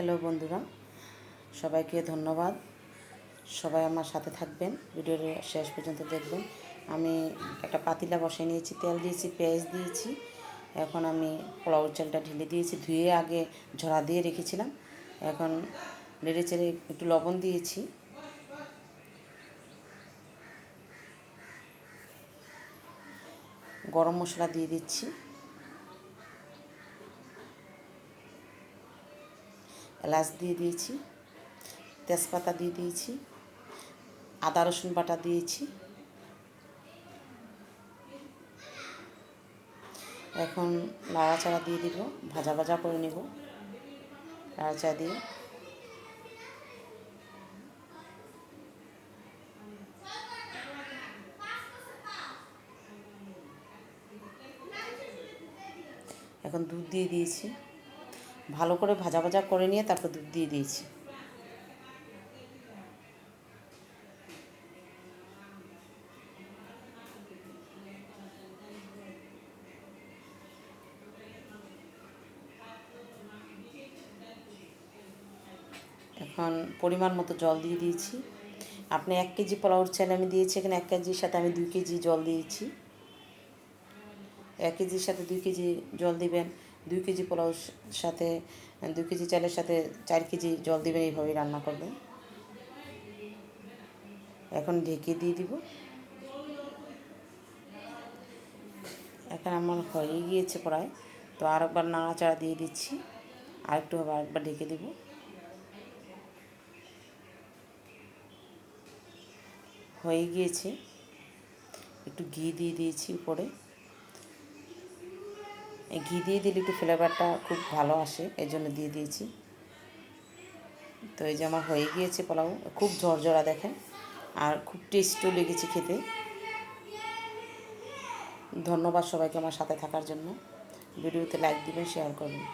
Hello বন্ধুরা, সবাইকে ধন্যবাদ। সবাই আমার সাথে থাকবেন, ভিডিওর শেষ পর্যন্ত দেখবেন। আমি একটা পাতিলা বসে নিয়েছি, তেল দিয়েছি, পেঁয়াজ দিয়েছি। এখন আমি পোলাও চালটা ঢেলে দিয়েছি, ধুয়ে আগে ঝরা দিয়ে রেখেছিলাম। এখন নেড়ে চেড়ে একটু লবণ দিয়েছি। গরম মশলা দিয়ে দিচ্ছি। এলাচ দিয়ে দিয়েছি, তেজপাতা দিয়ে দিয়েছি, আদা রসুন বাটা দিয়েছি। এখন নাড়াচাড়া দিয়ে দিব, ভাজা ভাজা করে নেব, নাড়াচাড়া দিয়ে। এখন দুধ দিয়ে দিয়েছি। ভালো করে ভাজা ভাজা করে নিয়ে তারপর দুধ দিয়ে দিয়েছি। এখন পরিমাণ মতো জল দিয়ে দিয়েছি। আপনি এক কেজি পোলাওর চাল আমি দিয়েছি, এখানে এক কেজির সাথে আমি দুই কেজি জল দিয়েছি। এক কেজির সাথে দুই কেজি জল দিবেন। দুই কেজি পোলাওর সাথে দুই কেজি চালের সাথে চার কেজি জল দিবেন, এইভাবেই রান্না করবেন। এখন ঢেকে দিয়ে দিব। এখন আমার হয়ে গিয়েছে প্রায়। তো আরেকবার নাড়াচাড়া দিয়ে দিচ্ছি। আরেকটু হবে আরেকবার ঢেকে দিব। হয়ে গিয়েছে। একটু ঘি দিয়ে দিয়েছি উপরে। ঘি দিয়ে দিলে একটু ফ্লেভারটা খুব ভালো আসে এই জন্য দিয়ে দিয়েছি। তো এই যে আমার হয়ে গিয়েছে পোলাও, খুব ঝরঝরা দেখেন, আর খুব টেস্টও লেগেছে খেতে। ধন্যবাদ সবাইকে আমার সাথে থাকার জন্য। ভিডিওতে লাইক দিবেন শেয়ার করবেন।